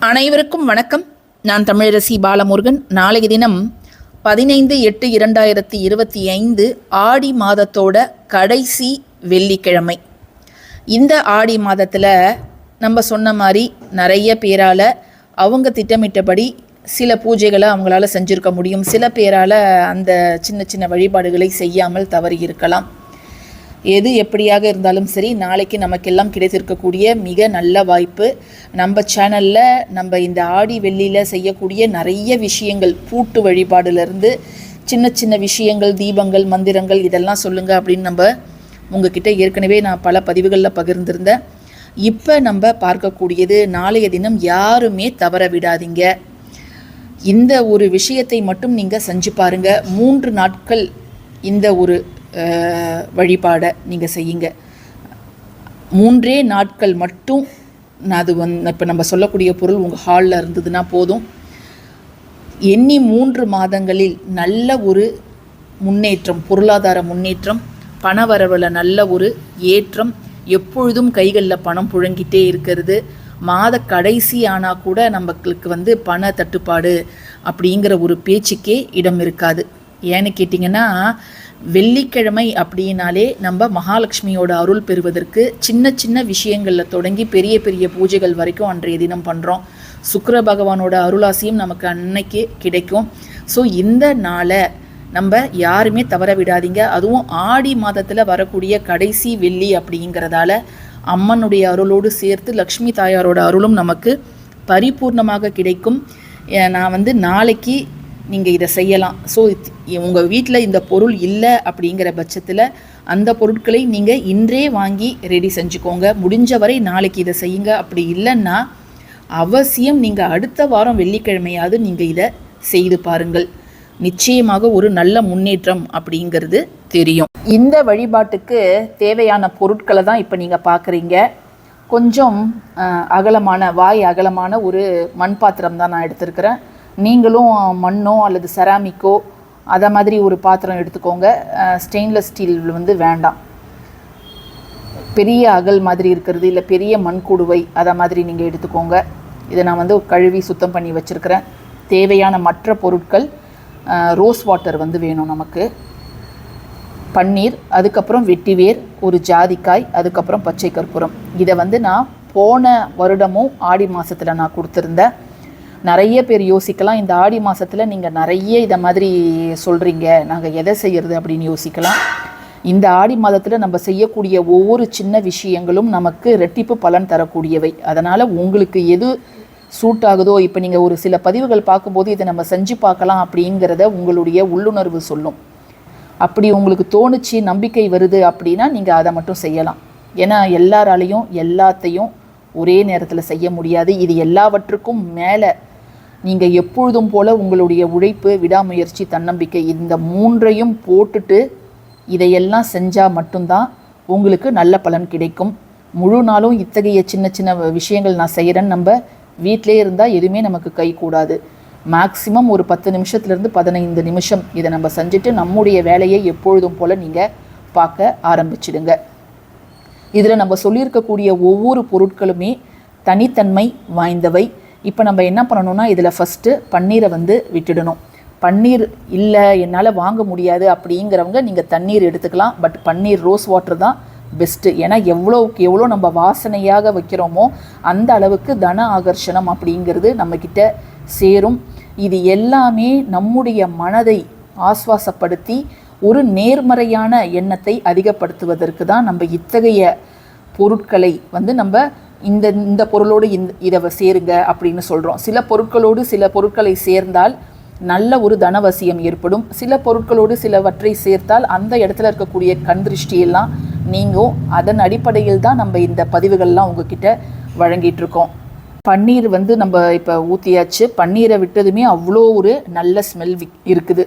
அனைவருக்கும் வணக்கம். நான் தமிழரசி பாலமுருகன். நாளைய தினம் பதினைந்து எட்டு இரண்டாயிரத்தி இருபத்தி ஐந்து ஆடி மாதத்தோட கடைசி வெள்ளிக்கிழமை. இந்த ஆடி மாதத்தில் நம்ம சொன்ன மாதிரி நிறைய பேரால் அவங்க திட்டமிட்டபடி சில பூஜைகளை அவங்களால செஞ்சுருக்க முடியும். சில பேரால் அந்த சின்ன சின்ன வழிபாடுகளை செய்யாமல் தவறி இருக்கலாம் எது எப்படியாக இருந்தாலும் சரி நாளைக்கு நமக்கெல்லாம் கிடைத்திருக்கக்கூடிய மிக நல்ல வாய்ப்பு. நம்ம சேனலில் நம்ம இந்த ஆடி வெள்ளியில் செய்யக்கூடிய நிறைய விஷயங்கள் பூட்டு வழிபாடுலேருந்து சின்ன சின்ன விஷயங்கள் தீபங்கள் மந்திரங்கள் இதெல்லாம் சொல்லுங்கள் அப்படின்னு நம்ம உங்ககிட்ட ஏற்கனவே நான் பல பதிவுகளில் பகிர்ந்திருந்தேன். இப்போ நம்ம பார்க்கக்கூடியது நாளைய தினம் யாருமே தவற விடாதீங்க. இந்த ஒரு விஷயத்தை மட்டும் நீங்கள் செஞ்சு பாருங்கள் மூன்று நாட்கள் இந்த ஒரு வழிபாடை நீங்கள் செய்யுங்க. மூன்றே நாட்கள் மட்டும் அது வந்து இப்போ நம்ம சொல்லக்கூடிய பொருள் உங்கள் ஹாலில் இருந்ததுன்னா போதும். எண்ணி மூன்று மாதங்களில் நல்ல ஒரு முன்னேற்றம் பொருளாதார முன்னேற்றம் பணவரவில் நல்ல ஒரு ஏற்றம் எப்பொழுதும் கைகளில் பணம் புழங்கிட்டே இருக்கிறது. மாத கடைசி ஆனால் கூட நம்மளுக்கு வந்து பண தட்டுப்பாடு அப்படிங்கிற ஒரு பேச்சுக்கே இடம் இருக்காது. ஏன்னு கேட்டிங்கன்னா வெள்ளிக்கிழமை அப்படின்னாலே நம்ம மகாலட்சுமியோட அருள் பெறுவதற்கு சின்ன சின்ன விஷயங்களில் தொடங்கி பெரிய பெரிய பூஜைகள் வரைக்கும் அன்றைய தினம் பண்ணுறோம் சுக்கர பகவானோட அருளாசியும் நமக்கு அன்னைக்கு கிடைக்கும். ஸோ இந்த நாளை நம்ம யாருமே தவற விடாதீங்க. அதுவும் ஆடி மாதத்தில் வரக்கூடிய கடைசி வெள்ளி அப்படிங்கிறதால அம்மனுடைய அருளோடு சேர்த்து லக்ஷ்மி தாயாரோட அருளும் நமக்கு பரிபூர்ணமாக கிடைக்கும். நான் வந்து நாளைக்கு நீங்கள் இதை செய்யலாம். ஸோ உங்கள் வீட்டில் இந்த பொருள் இல்லை அப்படிங்கிற பட்சத்தில் அந்த பொருட்களை நீங்கள் இன்றே வாங்கி ரெடி செஞ்சுக்கோங்க. முடிஞ்ச வரை நாளைக்கு இதை செய்யுங்க. அப்படி இல்லைன்னா அவசியம் நீங்கள் அடுத்த வாரம் வெள்ளிக்கிழமையாவது நீங்கள் இதை செய்து பாருங்கள். நிச்சயமாக ஒரு நல்ல முன்னேற்றம் அப்படிங்கிறது தெரியும். இந்த வழிபாட்டுக்கு தேவையான பொருட்களை தான் இப்போ நீங்கள் பார்க்குறீங்க கொஞ்சம் அகலமான வாய் அகலமான ஒரு மண் பாத்திரம் தான் நான் எடுத்திருக்கிறேன். நீங்களும் மண்ணோ அல்லது செராமிக்கோ அதை மாதிரி ஒரு பாத்திரம் எடுத்துக்கோங்க. ஸ்டெயின்லெஸ் ஸ்டீல் வந்து வேண்டாம். பெரிய அகல் மாதிரி இருக்கிறது இல்லை பெரிய மண்குடுவை அதை மாதிரி நீங்கள் எடுத்துக்கோங்க. இதை நான் வந்து கழுவி சுத்தம் பண்ணி வச்சுருக்கிறேன். தேவையான மற்ற பொருட்கள் ரோஸ் வாட்டர் வந்து வேணும் நமக்கு. பன்னீர் அதுக்கப்புறம் வெட்டிவேர் ஒரு ஜாதிக்காய் அதுக்கப்புறம் பச்சை கற்பூரம். இதை வந்து நான் போன வருடமும் ஆடி மாதத்தில் நான் கொடுத்துருந்தேன். நிறைய பேர் யோசிக்கலாம். இந்த ஆடி மாதத்தில் நீங்கள் நிறைய இதை மாதிரி சொல்கிறீங்க நாங்கள் எதை செய்கிறது அப்படின்னு யோசிக்கலாம். இந்த ஆடி மாதத்தில் நம்ம செய்யக்கூடிய ஒவ்வொரு சின்ன விஷயங்களும் நமக்கு ரெட்டிப்பு பலன் தரக்கூடியவை. அதனால் உங்களுக்கு எது சூட் ஆகுதோ இப்போ நீங்கள் ஒரு சில பதிவுகள் பார்க்கும்போது இதை நம்ம செஞ்சு பார்க்கலாம் அப்படிங்கிறத உங்களுடைய உள்ளுணர்வு சொல்லும். அப்படி உங்களுக்கு தோணுச்சு நம்பிக்கை வருது அப்படின்னா நீங்கள் அதை மட்டும் செய்யலாம். ஏன்னா எல்லாராலையும் எல்லாத்தையும் ஒரே நேரத்தில் செய்ய முடியாது. இது எல்லாவற்றுக்கும் மேலே நீங்கள் எப்பொழுதும் போல உங்களுடைய உழைப்பு விடாமுயற்சி தன்னம்பிக்கை இந்த மூன்றையும் போட்டுட்டு இதையெல்லாம் செஞ்சால் மட்டும்தான் உங்களுக்கு நல்ல பலன் கிடைக்கும். முழு நாளும் இத்தகைய சின்ன சின்ன விஷயங்கள் நான் செய்கிறேன்னு நம்ம வீட்டிலே இருந்தால் எதுவுமே நமக்கு கை கூடாது. மேக்சிமம் ஒரு பத்து நிமிஷத்துலேருந்து பதினைந்து நிமிஷம் இதை நம்ம செஞ்சுட்டு நம்முடைய வேலையை எப்பொழுதும் போல் நீங்கள் பார்க்க ஆரம்பிச்சிடுங்க. இதில் நம்ம சொல்லியிருக்கக்கூடிய ஒவ்வொரு பொருட்களுமே தனித்தன்மை வாய்ந்தவை. இப்போ நம்ம என்ன பண்ணணும்னா இதில் ஃபஸ்ட்டு பன்னீரை வந்து விட்டுடணும். பன்னீர் இல்லை என்னால் வாங்க முடியாது அப்படிங்கிறவங்க நீங்கள் தண்ணீர் எடுத்துக்கலாம். பட் பன்னீர் ரோஸ் வாட்டர் தான் பெஸ்ட்டு ஏன்னா எவ்வளோவுக்கு எவ்வளோ நம்ம வாசனையாக வைக்கிறோமோ அந்த அளவுக்கு தன ஆகர்ஷணம் அப்படிங்கிறது நம்மக்கிட்ட சேரும். இது எல்லாமே நம்முடைய மனதை ஆஸ்வாசப்படுத்தி ஒரு நேர்மறையான எண்ணத்தை அதிகப்படுத்துவதற்கு தான் நம்ம இத்தகைய பொருட்களை வந்து நம்ம இந்த இந்த பொருளோடு இந்த இதை சேருங்க அப்படின்னு சொல்கிறோம் சில பொருட்களோடு சில பொருட்களை சேர்ந்தால் நல்ல ஒரு தனவசியம் ஏற்படும். சில பொருட்களோடு சிலவற்றை சேர்த்தால் அந்த இடத்துல இருக்கக்கூடிய கண் திருஷ்டியெல்லாம் நீங்கும். அதன் அடிப்படையில் தான் நம்ம இந்த பதிவுகள்லாம் உங்ககிட்ட வழங்கிட்டு இருக்கோம் பன்னீர் வந்து நம்ம இப்போ ஊற்றியாச்சு பன்னீரை விட்டதுமே அவ்வளோ ஒரு நல்ல ஸ்மெல் இருக்குது.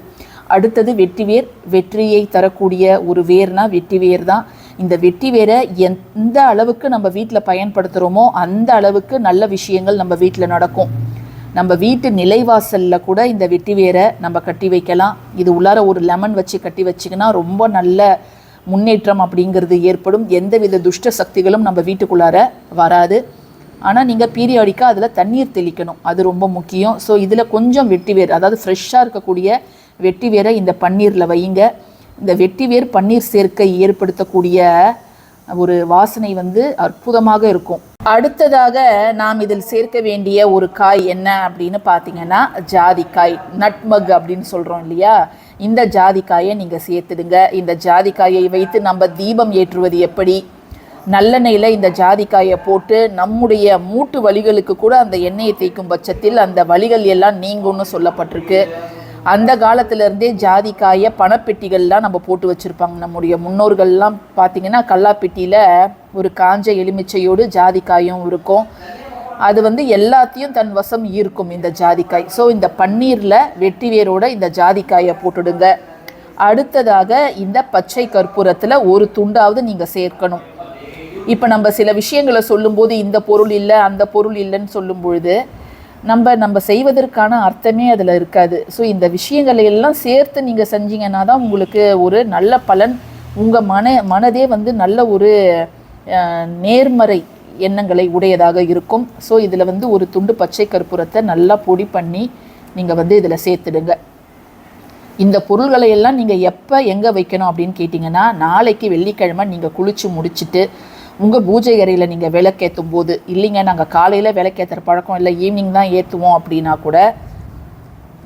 அடுத்தது வெட்டிவேர். வெற்றியை தரக்கூடிய ஒரு வேர்னா வெட்டிவேர் தான். இந்த வெட்டி வேரை எந்த அளவுக்கு நம்ம வீட்டில் பயன்படுத்துகிறோமோ அந்த அளவுக்கு நல்ல விஷயங்கள் நம்ம வீட்டில் நடக்கும். நம்ம வீட்டு நிலைவாசலில் கூட இந்த வெட்டி வேரை நம்ம கட்டி வைக்கலாம். இது உள்ளார ஒரு லெமன் வச்சு கட்டி வச்சிங்கன்னா ரொம்ப நல்ல முன்னேற்றம் அப்படிங்கிறது ஏற்படும். எந்தவித துஷ்ட சக்திகளும் நம்ம வீட்டுக்குள்ளார வராது. ஆனால் நீங்கள் பீரியாடிக்காக அதில் தண்ணீர் தெளிக்கணும். அது ரொம்ப முக்கியம். ஸோ இதில் கொஞ்சம் வெட்டி வேர் அதாவது ஃப்ரெஷ்ஷாக இருக்கக்கூடிய வெட்டி வேரை இந்த பன்னீரில் வையுங்க. இந்த வெட்டிவேர் பன்னீர் சேர்க்கை ஏற்படுத்தக்கூடிய ஒரு வாசனை வந்து அற்புதமாக இருக்கும். அடுத்ததாக நாம் இதில் சேர்க்க வேண்டிய ஒரு காய் என்ன அப்படின்னு பார்த்தீங்கன்னா ஜாதிக்காய் நட்மக் அப்படின்னு சொல்கிறோம் இல்லையா? இந்த ஜாதிக்காயை நீங்கள் சேர்த்துடுங்க. இந்த ஜாதிக்காயை வைத்து நம்ம தீபம் ஏற்றுவது எப்படி? நல்லெண்ணெயில் இந்த ஜாதிக்காயை போட்டு நம்முடைய மூட்டு வலிகளுக்கு கூட அந்த எண்ணெயை தேய்க்கும் பட்சத்தில் அந்த வலிகள் எல்லாம் நீங்கும்னு சொல்லப்பட்டிருக்கு. அந்த காலத்திலேருந்தே ஜாதிக்காயை பணப்பெட்டிகள்லாம் நம்ம போட்டு வச்சுருப்பாங்க. நம்முடைய முன்னோர்கள்லாம் பார்த்திங்கன்னா கல்லாப்பெட்டியில் ஒரு காஞ்ச எலுமிச்சையோடு ஜாதிக்காயும் இருக்கும். அது வந்து எல்லாத்தையும் தன் வசம் ஈர்க்கும் இந்த ஜாதிக்காய். ஸோ இந்த பன்னீரில் வெட்டி வேரோட இந்த ஜாதிக்காயை போட்டுடுங்க. அடுத்ததாக இந்த பச்சை கற்பூரத்தில் ஒரு துண்டாவது நீங்கள் சேர்க்கணும். இப்போ நம்ம சில விஷயங்களை சொல்லும்போது இந்த பொருள் இல்லை அந்த பொருள் இல்லைன்னு சொல்லும் பொழுது நம்ம நம்ம செய்வதற்கான அர்த்தமே அதில் இருக்காது. ஸோ இந்த விஷயங்களை எல்லாம் சேர்த்து நீங்கள் செஞ்சீங்கன்னா தான் உங்களுக்கு ஒரு நல்ல பலன் உங்கள் மன மனதே வந்து நல்ல ஒரு நேர்மறை எண்ணங்களை உடையதாக இருக்கும். ஸோ இதில் வந்து ஒரு துண்டு பச்சை கற்பூரத்தை நல்லா பொடி பண்ணி நீங்கள் வந்து இதில் சேர்த்துடுங்க. இந்த பொருள்களை எல்லாம் நீங்கள் எப்போ எங்கே வைக்கணும் அப்படின்னு கேட்டிங்கன்னா நாளைக்கு வெள்ளிக்கிழமை நீங்கள் குளித்து முடிச்சிட்டு உங்கள் பூஜை அறையில் நீங்கள் விளக்கேற்றும் போது இல்லைங்க நாங்கள் காலையில் விளக்கேற்றுற பழக்கம் இல்லை ஈவினிங் தான் ஏற்றுவோம் அப்படின்னா கூட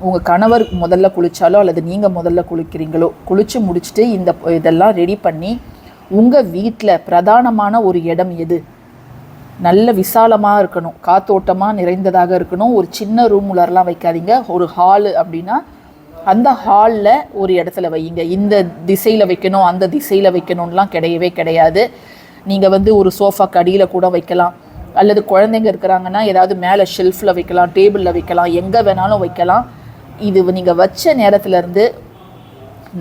உங்கள் கணவர் முதல்ல குளித்தாலோ அல்லது நீங்கள் முதல்ல குளிக்கிறீங்களோ குளித்து முடிச்சுட்டு இந்த இதெல்லாம் ரெடி பண்ணி உங்கள் வீட்டில் பிரதானமான ஒரு இடம் எது? நல்ல விசாலமாக இருக்கணும் காத்தோட்டமாக நிறைந்ததாக இருக்கணும் ஒரு சின்ன ரூம் உள்ளரெலாம் வைக்காதீங்க ஒரு ஹாலு அப்படின்னா அந்த ஹாலில் ஒரு இடத்துல வையுங்க. இந்த திசையில் வைக்கணும் அந்த திசையில் வைக்கணும்லாம் கிடையவே கிடையாது. நீங்கள் வந்து ஒரு சோஃபாக்கு அடியில் கூட வைக்கலாம். அல்லது குழந்தைங்க இருக்கிறாங்கன்னா ஏதாவது மேலே ஷெல்ஃபில் வைக்கலாம் டேபிளில் வைக்கலாம் எங்கே வேணாலும் வைக்கலாம். இது நீங்கள் வச்ச நேரத்துலேருந்து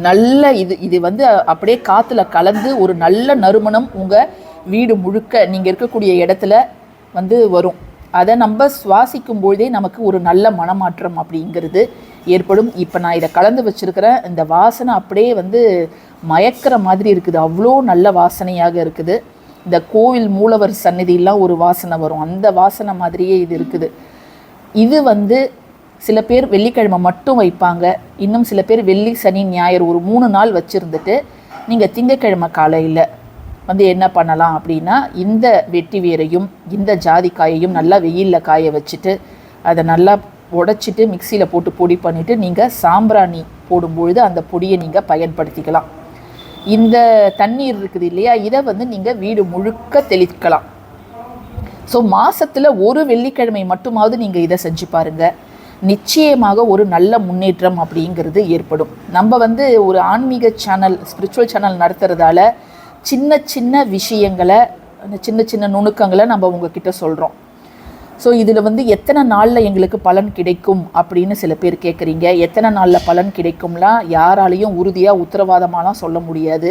நல்ல இது இது வந்து அப்படியே காற்றுல கலந்து ஒரு நல்ல நறுமணம் உங்கள் வீடு முழுக்க நீங்கள் இருக்கக்கூடிய இடத்துல வந்து வரும். அதை நம்ம சுவாசிக்கும் பொழுதே நமக்கு ஒரு நல்ல மனமாற்றம் அப்படிங்கிறது ஏற்படும். இப்போ நான் இதை கலந்து வச்சுருக்கிறேன். இந்த வாசனை அப்படியே வந்து மயக்கிற மாதிரி இருக்குது. அவ்வளோ நல்ல வாசனையாக இருக்குது. இந்த கோவில் மூலவர் சந்நிதியெல்லாம் ஒரு வாசனை வரும். அந்த வாசனை மாதிரியே இது இருக்குது. இது வந்து சில பேர் வெள்ளிக்கிழமை மட்டும் வைப்பாங்க. இன்னும் சில பேர் வெள்ளி சனி ஞாயிறு ஒரு மூணு நாள் வச்சுருந்துட்டு நீங்கள் திங்கக்கிழமை காலையில் வந்து என்ன பண்ணலாம் அப்படின்னா இந்த வெட்டி வேரையும் இந்த ஜாதிக்காயையும் நல்லா வெயிலில் காய வச்சுட்டு அதை நல்லா உடச்சிட்டு மிக்சியில் போட்டு பொடி பண்ணிவிட்டு நீங்கள் சாம்பிராணி போடும்பொழுது அந்த பொடியை நீங்கள் பயன்படுத்திக்கலாம். இந்த தண்ணீர் இருக்குது இல்லையா? இதை வந்து நீங்கள் வீடு முழுக்க தெளிக்கலாம். ஸோ மாதத்தில் ஒரு வெள்ளிக்கிழமை மட்டுமாவது நீங்கள் இதை செஞ்சு பாருங்கள் நிச்சயமாக ஒரு நல்ல முன்னேற்றம் அப்படிங்கிறது ஏற்படும். நம்ம வந்து ஒரு ஆன்மீக சேனல் ஸ்பிரிச்சுவல் சேனல் நடத்துறதால சின்ன சின்ன விஷயங்களை அந்த சின்ன சின்ன நுணுக்கங்களை நம்ம உங்ககிட்ட சொல்கிறோம் ஸோ இதில் வந்து எத்தனை நாளில் எங்களுக்கு பலன் கிடைக்கும் அப்படின்னு சில பேர் கேட்குறீங்க எத்தனை நாளில் பலன் கிடைக்கும்லாம் யாராலையும் உறுதியாக உத்தரவாதமாலாம் சொல்ல முடியாது.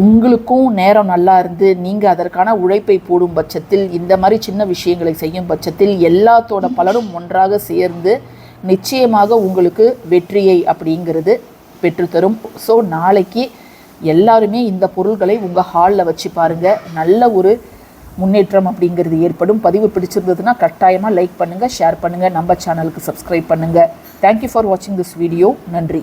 உங்களுக்கும் நேரம் நல்லா இருந்து நீங்கள் அதற்கான உழைப்பை போடும் பட்சத்தில் இந்த மாதிரி சின்ன விஷயங்களை செய்யும் பட்சத்தில் எல்லாத்தோட பலனும் ஒன்றாக சேர்ந்து நிச்சயமாக உங்களுக்கு வெற்றியை அப்படிங்கிறது பெற்றுத்தரும் ஸோ நாளைக்கு எல்லாருமே இந்த பொருள்களை உங்கள் ஹாலில் வச்சு பாருங்கள் நல்ல ஒரு முன்னேற்றம் அப்படிங்கிறது ஏற்படும். பதிவு பிடிச்சிருந்ததுன்னா கட்டாயமாக லைக் பண்ணுங்கள் ஷேர் பண்ணுங்கள் நம்ம சேனலுக்கு சப்ஸ்கிரைப் பண்ணுங்கள் தேங்க்யூ ஃபார் வாட்சிங் திஸ் வீடியோ நன்றி.